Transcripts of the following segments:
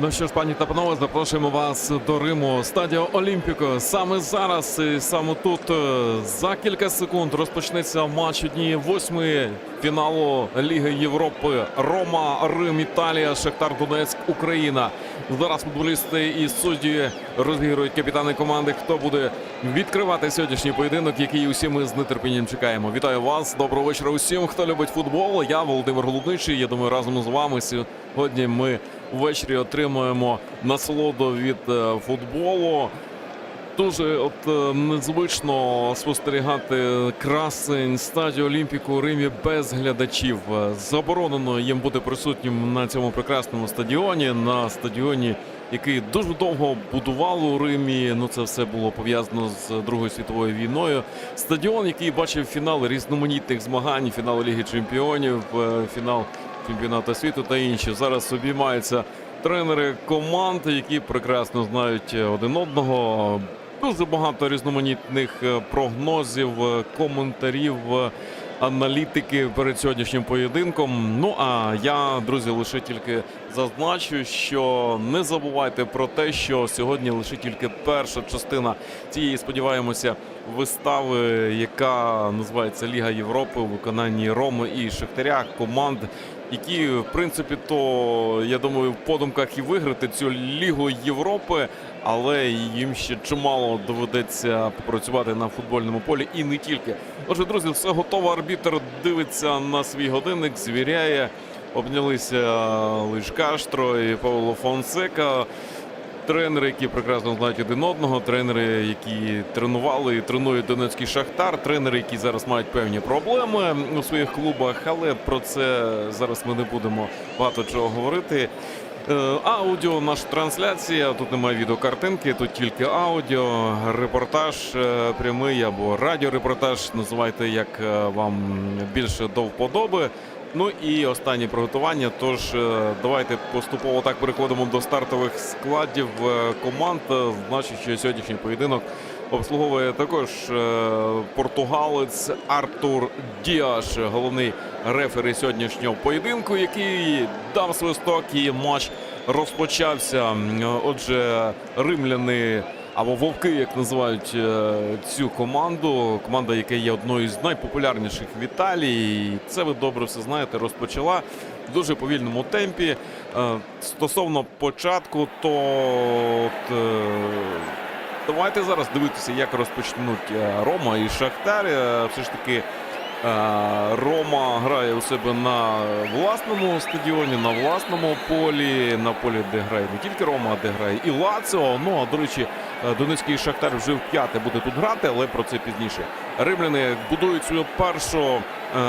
Ну що ж, пані та панове, запрошуємо вас до Риму. Стадіо Олімпіко. Саме зараз, і саме тут, е, за кілька секунд розпочнеться матч однієї восьмої фіналу Ліги Європи. Рома, Рим, Італія, Шахтар Донецьк, Україна. Зараз футболісти і судді розігрують капітани команди. Хто буде відкривати сьогоднішній поєдинок, який усі ми з нетерпінням чекаємо. Вітаю вас. Доброго вечора усім, хто любить футбол. Я Володимир Голубничий. Я думаю, разом з вами сьогодні ми ввечері отримуємо насолоду від е, футболу. Дуже от е, незвично спостерігати красень стадіо Олімпіку у Римі без глядачів. Е, Заборонено їм бути присутнім на цьому прекрасному стадіоні, на стадіоні, який дуже довго будували у Римі. Ну це все було пов'язано з Другою світовою війною. Стадіон, який бачив фінали різноманітних змагань, фінал Ліги Чемпіонів, е, фінал чемпіонату світу та інші. Зараз обіймаються тренери команд, які прекрасно знають один одного. Дуже багато різноманітних е, прогнозів, е, коментарів, е, аналітики перед сьогоднішнім поєдинком. Ну а я, друзі, лише тільки зазначу, що не забувайте про те, що сьогодні лише тільки перша частина цієї, сподіваємося, вистави, яка називається Ліга Європи у виконанні Роми і Шахтаря команд. Які, в принципі, то я думаю, в подумках і виграти цю лігу Європи, але їм ще чимало доведеться попрацювати на футбольному полі і не тільки. Отже, друзі, все готово. Арбітер дивиться на свій годинник, звіряє. Обнялися Лиш Каштро і Павло Фонсека. Тренери, які прекрасно знають один одного, тренери, які тренували і тренують Донецький Шахтар, тренери, які зараз мають певні проблеми у своїх клубах, але про це зараз ми не будемо багато чого говорити. Е, Аудіо, наша трансляція. Тут немає відеокартинки, тут тільки аудіо, репортаж е, прямий або радіорепортаж. Називайте як е, вам більше до вподоби. Ну і останнє приготування. Тож е, давайте поступово так переходимо до стартових складів е, команд. Е, Значить, що сьогоднішній поєдинок обслуговує також е, португалець Артур Діаш, головний рефері сьогоднішнього поєдинку, який дав свисток і матч розпочався. Отже, римляни. Або вовки, як називають е, цю команду. Команда, яка є одною з найпопулярніших в Італії. Це ви добре все знаєте. Розпочала в дуже повільному темпі. Е, Стосовно початку, то от, е, давайте зараз дивитися, як розпочнуть Рома і Шахтар. Все ж таки. Рома грає у себе на власному стадіоні, на власному полі, на полі, де грає не тільки Рома, а де грає і Лаціо. Ну а до речі, Донецький Шахтар вже вп'яте буде тут грати, але про це пізніше. Римляни будують свою першу е,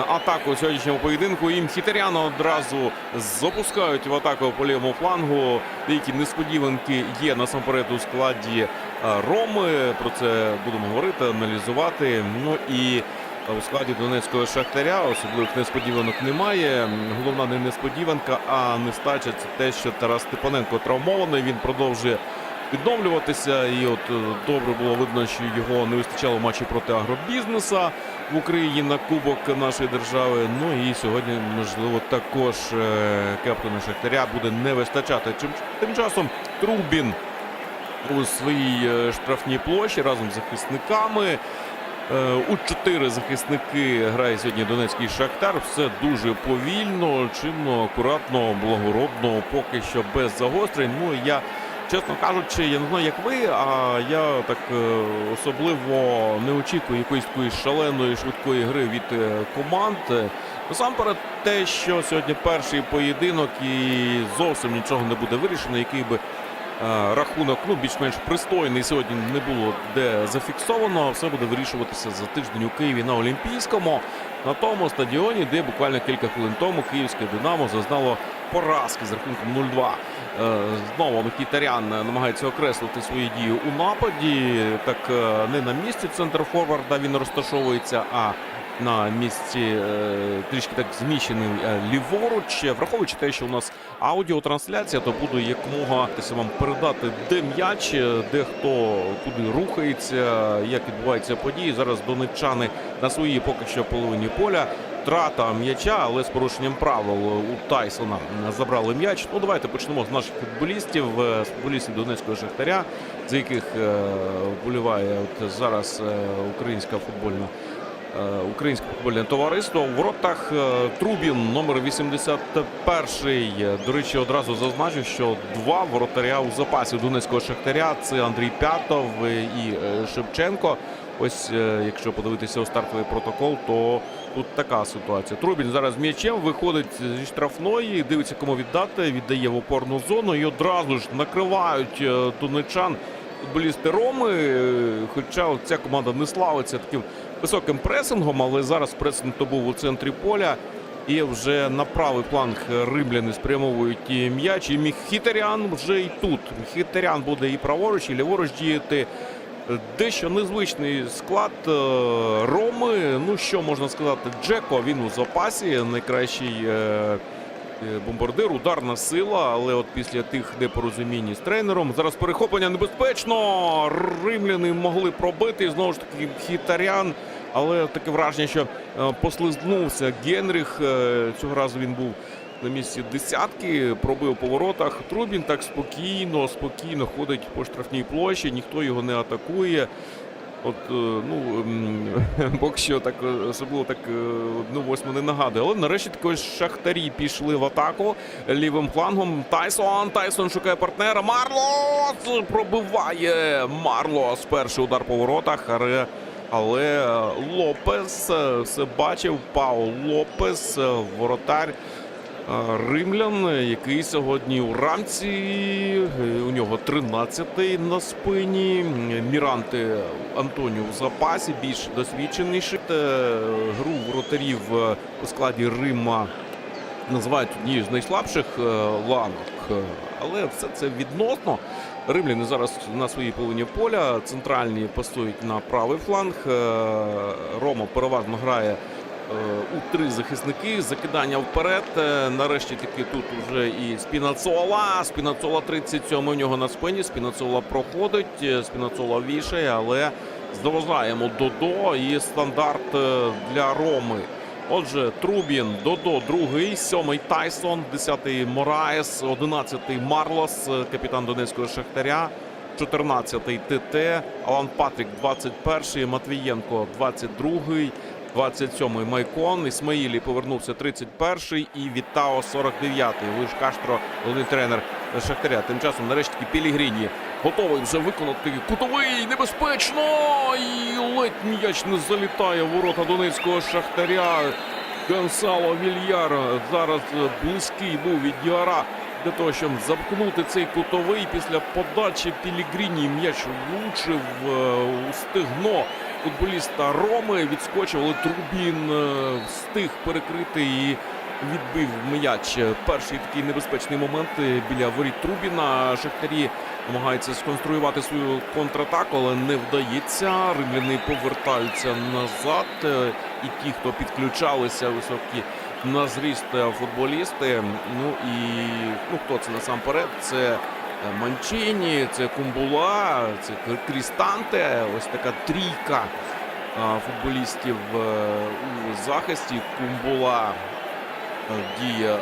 атаку у сьогоднішньому поєдинку. І Мхітаряна одразу запускають в атаку по лівому флангу. Деякі несподіванки є насамперед у складі е, Роми. Про це будемо говорити, аналізувати. Ну і у складі Донецького Шахтаря особливих несподіванок немає. Головна не несподіванка, а нестача це те, що Тарас Степаненко травмований. Він продовжує відновлюватися. І от е, добре було видно, що його не вистачало в матчі проти агробізнеса в Україні на кубок нашої держави. Ну і сьогодні, можливо, також е, кептена Шахтаря буде не вистачати. Тим часом Трубін у своїй е, штрафній площі разом з захисниками. У чотири захисники грає сьогодні Донецький Шахтар. Все дуже повільно, чинно, акуратно, благородно, поки що без загострень. Ну я, чесно кажучи, я не знаю, як ви, а я так е, особливо не очікую якоїсь такої шаленої швидкої гри від е, команд. Насамперед, те, що сьогодні перший поєдинок і зовсім нічого не буде вирішено, який би Е, рахунок ну, більш-менш пристойний сьогодні не було де зафіксовано. Все буде вирішуватися за тиждень у Києві на Олімпійському, на тому стадіоні, де буквально кілька хвилин тому київське Динамо зазнало поразки з рахунком 0-2. Е, Знову Микітарян намагається окреслити свої дії у нападі. Так е, не на місці центр форварда він розташовується, а на місці е, трішки так зміщений е, ліворуч. Враховуючи те, що у нас аудіотрансляція, то буду якомога вам передати, де м'яч, е, де хто куди рухається, як відбуваються події. Зараз донеччани на своїй поки що половині поля. Втрата м'яча, але з порушенням правил у Тайсона забрали м'яч. Ну, давайте почнемо з наших футболістів, е, з футболістів Донецького Шахтаря, за яких е, вболіває от зараз е, українська футбольна. Українське футбольне товариство у воротах Трубін номер 81. До речі, одразу зазначу, що два воротаря у запасі Донецького Шахтаря це Андрій П'ятов і Шевченко. Ось якщо подивитися у стартовий протокол, то тут така ситуація. Трубін зараз м'ячем виходить зі штрафної, дивиться, кому віддати, віддає в опорну зону і одразу ж накривають е, донечан футболісти Роми. Хоча ця команда не славиться таким високим пресингом, але зараз пресинг то був у центрі поля. І вже на правий фланг римляни спрямовують і м'яч. І Міхітарян вже і тут. Міхітарян буде і праворуч, і ліворуч діяти. Дещо незвичний склад е, Роми. Ну що можна сказати, Джеко він у запасі. Найкращий е, е, бомбардир, ударна сила. Але от після тих непорозумінь з тренером зараз перехоплення небезпечно. Римляни могли пробити. Знову ж таки, хітарян. Але таке враження, що послизнувся Генріх. Цього разу він був на місці десятки, пробив по воротах. Трубін так спокійно, спокійно ходить по штрафній площі, ніхто його не атакує. От, е, ну, м, поки що так е, особливо так одну восьму не нагадує. Але нарешті також шахтарі пішли в атаку лівим флангом. Тайсон. Тайсон шукає партнера. Марлос пробиває. Марлос. Перший удар по воротах. Але, Лопес все бачив. Пау Лопес, воротар. Римлян, який сьогодні у рамці, е, у нього 13-й на спині. Міранти Антоніо в запасі, більш досвідченіший. Е, Гру воротарів е, у складі Рима називають однією з найслабших ланок. Але все це відносно. Римляни зараз на своїй половині поля. Центральні пасують на правий фланг. Рома переважно грає у три захисники. Закидання вперед. Е, Нарешті таки тут вже і Спінацола. Спінацола 37 у нього на спині. Спінацола проходить. е, Спінацола вішає, але здоважаємо Додо і стандарт е, для Роми. Отже, Трубін, Додо, другий, сьомий Тайсон, десятий Мораєс, одинадцятий Марлос, е, капітан Донецького Шахтаря, 14-й ТТ, Алан Патрік, 21-й, Матвієнко, 22-й, 27-й Майкон, Ісмаїлі повернувся 31-й і Вітао 49-й. Лиш Каштро, головний тренер Шахтаря. Тим часом нарешті Пілігріні готовий вже виконати кутовий небезпечно. І ледь м'яч не залітає в ворота Донецького Шахтаря. Гонсало Вільяр зараз близький був від Діара для того, щоб замкнути цей кутовий після подачі Пілігріні. М'яч влучив е, у стегно футболіста Роми. Відскочив, але Трубін е, встиг перекрити і відбив м'яч. Перший такий небезпечний момент е, біля воріт Трубіна. Шахтарі намагаються сконструювати свою контратаку, але не вдається. Римляни повертаються назад. Е, І ті, хто підключалися високі на зріст футболісти. Ну і ну хто це насамперед? Це Манчині, це Кумбула, це Крістанте. Ось така трійка футболістів е, у захисті. Кумбула е, діє е,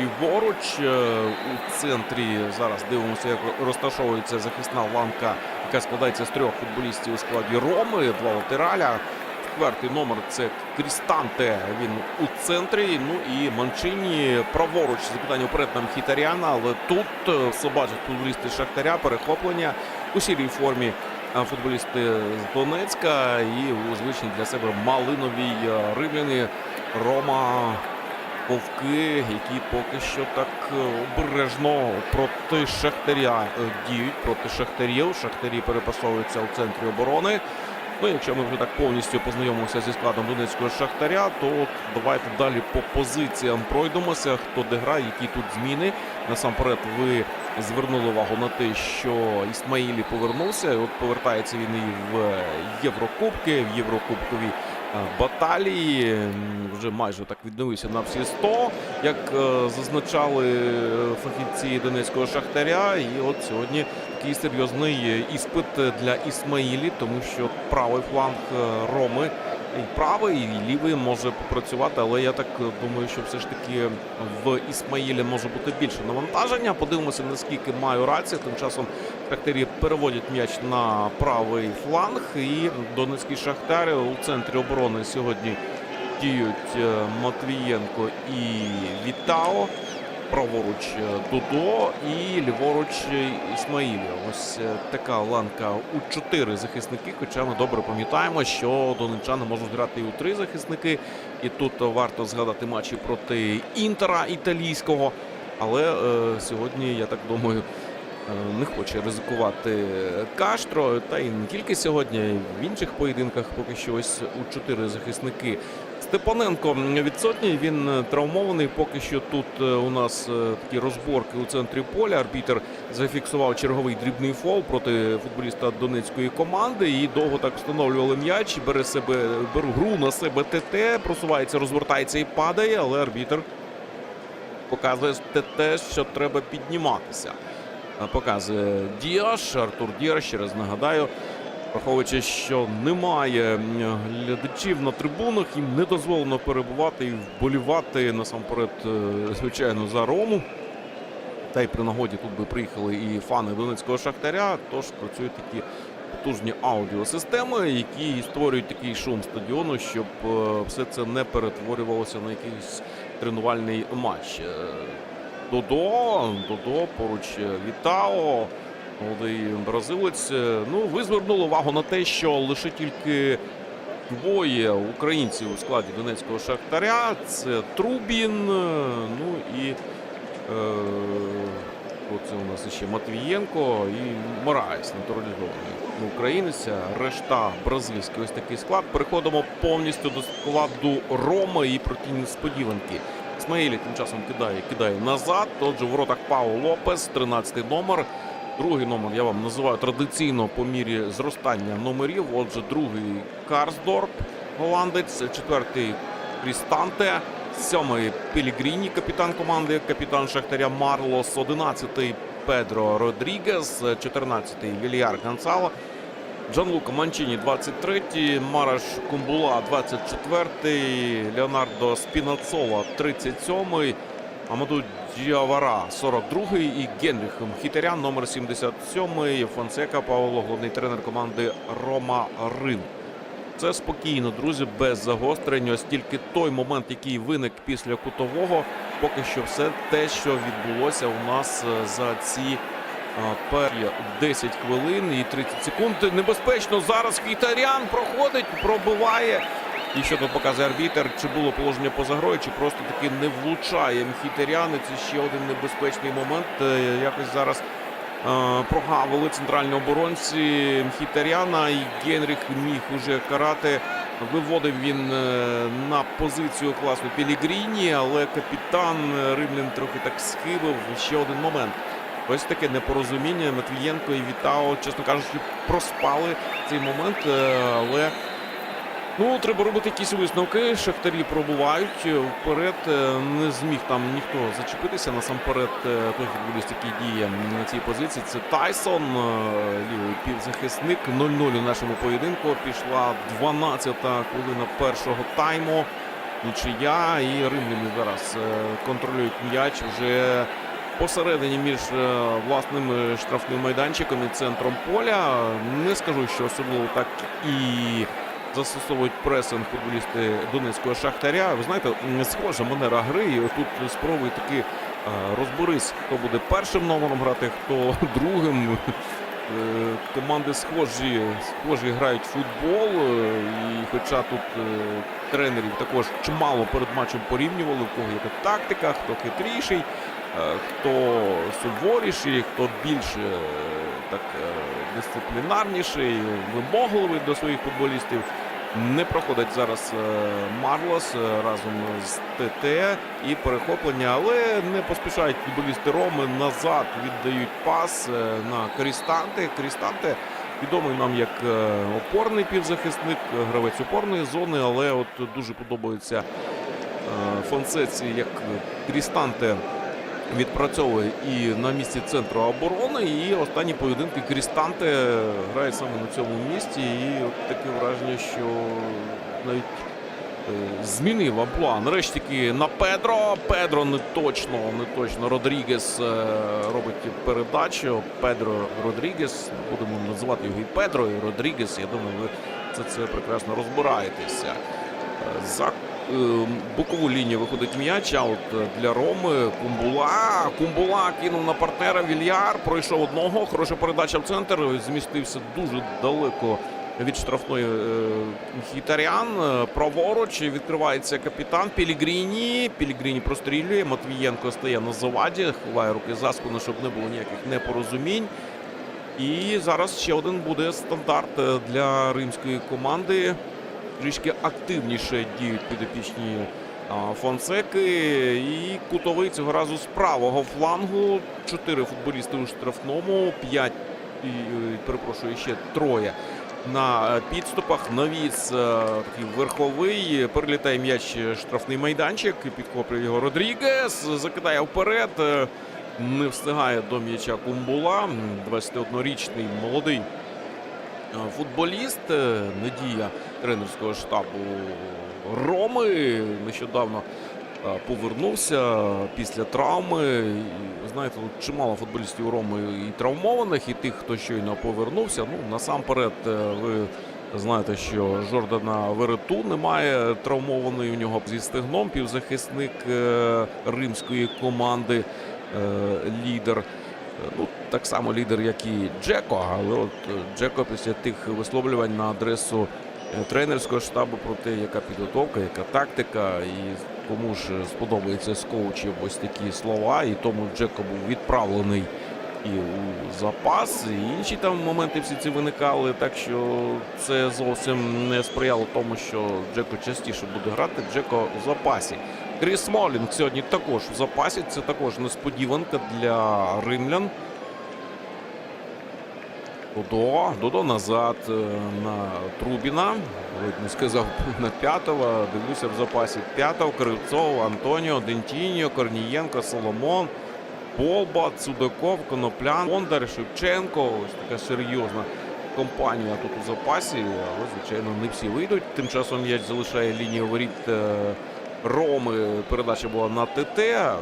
ліворуч. Е, У центрі зараз дивимося, як розташовується захисна ланка, яка складається з трьох футболістів у складі Роми, два латераля. Четвертий номер це Крістанте. Він у центрі. Ну і Манчині праворуч закидання вперед на Мхітаряна. Але тут е, все бачать футболісти Шахтаря, перехоплення у сірій формі. Футболісти з Донецька і у звичній для себе малиновій е, римляни Рома Вовки, які поки що так е, обережно проти Шахтаря е, діють проти Шахтарів. Шахтарі перепасовуються у центрі оборони. Ну, якщо ми вже так повністю познайомимося зі складом Донецького Шахтаря, то давайте далі по позиціям пройдемося. Хто де грає, які тут зміни. Насамперед, ви звернули увагу на те, що Ісмаїлі повернувся. От повертається він і в Єврокубки, в Єврокубкові е, баталії. Вже майже так відновився на всі 100, як е, зазначали е, фахівці Донецького Шахтаря. І от сьогодні такий серйозний е, іспит для Ісмаїлі, тому що правий фланг е, Роми і правий, і лівий може попрацювати, але я так думаю, що все ж таки в Ісмаїлі може бути більше навантаження. Подивимося, наскільки маю рацію. Тим часом Шахтарі переводять м'яч на правий фланг. І Донецький Шахтар у центрі оборони сьогодні діють е, Матвієнко і Вітао. Праворуч е, Дудо і ліворуч е, Ісмаїлі. Ось е, така ланка у чотири захисники. Хоча ми добре пам'ятаємо, що донечани можуть грати і у три захисники. І тут варто згадати матчі проти інтера італійського. Але е, сьогодні, я так думаю, е, не хоче ризикувати Каштро. Та й не тільки сьогодні, в інших поєдинках поки що ось у чотири захисники. Степаненко відсотній. Він е, травмований. Поки що тут е, у нас е, такі розборки у центрі поля. Арбітер зафіксував черговий дрібний фол проти футболіста донецької команди. І довго так встановлювали м'яч. Бере себе беру гру на себе ТТ. Просувається, розвертається і падає. Але арбітер показує ТТ, що треба підніматися. Е, Показує Діаш, Артур Діаш, ще раз нагадаю. Враховуючи, що немає глядачів на трибунах, їм не дозволено перебувати і вболівати насамперед, е, звичайно, за Рому. Та й при нагоді тут би приїхали і фани Донецького Шахтаря. Тож працюють такі потужні аудіосистеми, які створюють такий шум стадіону, щоб е, все це не перетворювалося на якийсь тренувальний матч. Додо, Додо поруч е, Вітао. Молодий бразилець. Е, Ну, ви звернули увагу на те, що лише тільки двоє українців у складі Донецького Шахтаря. Це Трубін. е, Ну і е, оце у нас ще Матвієнко і Мораєс, натуралізований українець. Решта бразильський ось такий склад. Переходимо повністю до складу Роми і проти несподіванки. Ісмаїлі тим часом кидає, кидає назад. Отже, в воротах Пау Лопес, 13-й номер. Другий номер я вам називаю традиційно по мірі зростання номерів. Отже, другий Карсдорп, голландець, четвертий Крістанте, сьомий Пілігріні, капітан команди, капітан Шахтаря Марлос, одинадцятий Педро Родрігес, чотирнадцятий Вільяр Гонсало, Джанлука Манчині 23-й, Мараш Кумбула 24-й, Леонардо Спінацола 37-й, Амаду Діавара 42-й і Генріх Мхітарян номер 77-й, Фонсека Павло, головний тренер команди Рома Рин. Це спокійно, друзі, без загострень. Ось тільки той момент, який виник після кутового, поки що все те, що відбулося у нас е, за ці перші 10 хвилин і 30 секунд. Небезпечно зараз Хітарян проходить, пробиває. І що тут показує арбітер, чи було положення поза грою, чи просто таки не влучає Мхітарян. Це ще один небезпечний момент. Е, Якось зараз е, прогавили центральні оборонці Мхітаряна і Генріх міг уже карати. Виводив він е, на позицію класу Пілігріні, але капітан Римлян трохи так схибив. Ще один момент. Ось таке непорозуміння. Матвієнко і Вітао, чесно кажучи, проспали цей момент, е, але. Ну, треба робити якісь висновки. Шахтарі пробувають вперед. е, Не зміг там ніхто зачепитися. Насамперед, е, той футболіст, який діє на цій позиції, це Тайсон, лівий півзахисник. 0-0 у нашому поєдинку. Пішла 12-та хвилина першого тайму. Нічия і римляни зараз контролюють м'яч вже посередині між е, власним е, штрафним майданчиком і центром поля. Не скажу, що особливо так і застосовують пресинг футболісти Донецького Шахтаря. Ви знаєте, схожа манера гри. І тут спробуй таки е, розберись, хто буде першим номером грати, хто другим. Команди схожі, схожі грають в футбол. І хоча тут тренерів також чимало перед матчем порівнювали, в кого яка тактика, хто хитріший, хто суворіший, хто більше е, так е, дисциплінарніший, вимогливий до своїх футболістів. Не проходить зараз е, Марлос е, разом з ТТ і перехоплення, але не поспішають футболісти Роми назад. Віддають пас е, на Крістанте. Крістанте відомий нам як е, опорний півзахисник, е, гравець опорної зони, але от дуже подобається е, Фонсеці, як Крістанте відпрацьовує і на місці центру оборони. І останні поєдинки Крістанте грає саме на цьому місці. І от таке враження, що навіть е, змінив амплуа. Нарешті таки на Педро. Педро не точно, не точно. Родрігес е, робить передачу. Педро Родрігес. Будемо називати його і Педро, і Родрігес. Я думаю, ви це, це прекрасно розбираєтеся. Е, За бокову лінію виходить м'яч, от для Роми Кумбула. Кумбула кинув на партнера Вільяр, пройшов одного. Хороша передача в центр. Змістився дуже далеко від штрафної е, Хітарян. Е, Праворуч відкривається капітан Пілігріні. Пілігріні прострілює. Матвієнко стає на заваді, ховає руки за щоб не було ніяких непорозумінь. І зараз ще один буде стандарт е, для римської команди. Трішки активніше діють підопічні Фонсеки. І кутовий цього разу з правого флангу. Чотири футболісти у штрафному, п'ять, і, е, перепрошую, ще троє. На е, підступах навіс е, такий верховий. Перелітає м'яч штрафний майданчик. Підхоплює його Родрігес. Закидає вперед. Не встигає до м'яча Кумбула. 21-річний молодий футболіст. е, Надія тренерського штабу Роми. Нещодавно е, повернувся після травми. Знаєте, тут чимало футболістів Роми і травмованих, і тих, хто щойно повернувся. Ну, насамперед, е, ви знаєте, що Жордана Верету немає травмований у нього зі стегном, півзахисник е, римської команди, е, лідер. Ну, так само лідер, як і Джеко, але от е, Джеко після тих висловлювань на адресу е, тренерського штабу про те, яка підготовка, яка тактика, і кому ж сподобається з коучів ось такі слова, і тому Джеко був відправлений і у запас, і інші там моменти всі ці виникали. Так що це зовсім не сприяло тому, що Джеко частіше буде грати. Джеко в запасі. Кріс Смолінг сьогодні також в запасі. Це також несподіванка для римлян. Додо, Додо назад е, на Трубіна. Не сказав на п'ятого. Дивлюся в запасі п'ятого. Кривцов, Антоніо, Дентіньо, Корнієнко, Соломон, Болба, Цудаков, Коноплян, Бондар, Шевченко. Ось така серйозна компанія тут у запасі. Але, звичайно, не всі вийдуть. Тим часом м'яч залишає лінію воріт е, Роми. Передача була на ТТ,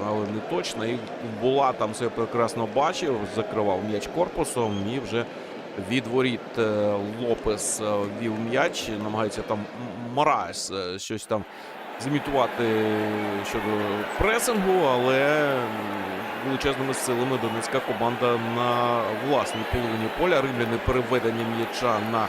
але не точно. І була там все прекрасно бачив. Закривав м'яч корпусом і вже від воріт е, Лопес е, вів м'яч. Намагається там М- Мораес е, щось там зімітувати щодо пресингу, але величезними силами донецька команда на власній половині поля. Римляни переведення м'яча на